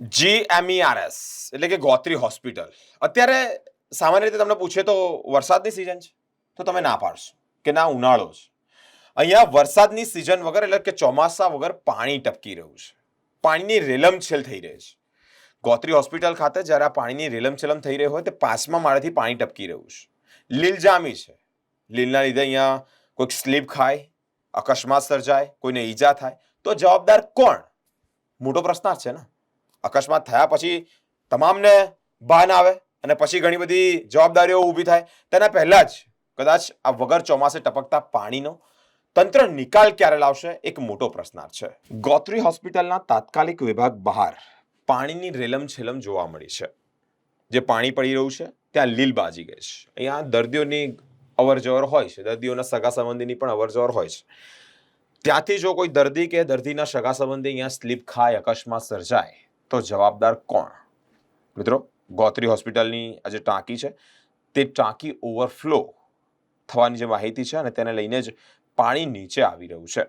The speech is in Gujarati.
જીએમઈઆરએસ E એટલે કે ગોત્રી હોસ્પિટલ. અત્યારે સામાન્ય રીતે તમને પૂછે તો વરસાદની સિઝન છે, તો તમે ના પાડશો કે ના ઉનાળો છે. અહીંયા વરસાદની સિઝન વગર એટલે કે ચોમાસા વગર પાણી ટપકી રહ્યું છે. પાણીની રેલમછેલ થઈ રહી છે. ગોત્રી હોસ્પિટલ ખાતે જ્યારે આ પાણીની રેલમછેલમ થઈ રહી હોય તે પાંચમા માળેથી પાણી ટપકી રહ્યું છે. લીલજામી છે. લીલના લીધે અહીંયા કોઈક સ્લીપ ખાય, અકસ્માત સર્જાય, કોઈને ઈજા થાય. તો જવાબદાર કોણ? મોટો પ્રશ્ન જ છે ને. અકસ્માત થયા પછી તમામને ભાન આવે અને પછી ઘણી બધી જવાબદારીઓ ઊભી થાય. તેના પહેલાં જ કદાચ આ વગર ચોમાસે ટપકતા પાણીનો તંત્ર નિકાલ ક્યારે લાવશે? એક મોટો પ્રશ્નાર્થ છે. ગોત્રી હોસ્પિટલના તાત્કાલિક વિભાગ બહાર પાણીની રેલમ છેલમ જોવા મળી છે. જે પાણી પડી રહ્યું છે, ત્યાં લીલ બાજી ગઈ છે. અહીંયા દર્દીઓની અવર જવર હોય છે, દર્દીઓના સગા સંબંધીની પણ અવર જવર હોય છે. ત્યાંથી જો કોઈ દર્દી કે દર્દીના સગા સંબંધી અહીંયા સ્લીપ ખાય, અકસ્માત સર્જાય તો જવાબદાર કોણ? મિત્રો, ગોત્રી હોસ્પિટલની આ જે ટાંકી છે, તે ટાંકી ઓવરફ્લો થવાની જે માહિતી છે અને તેને લઈને જ પાણી નીચે આવી રહ્યું છે.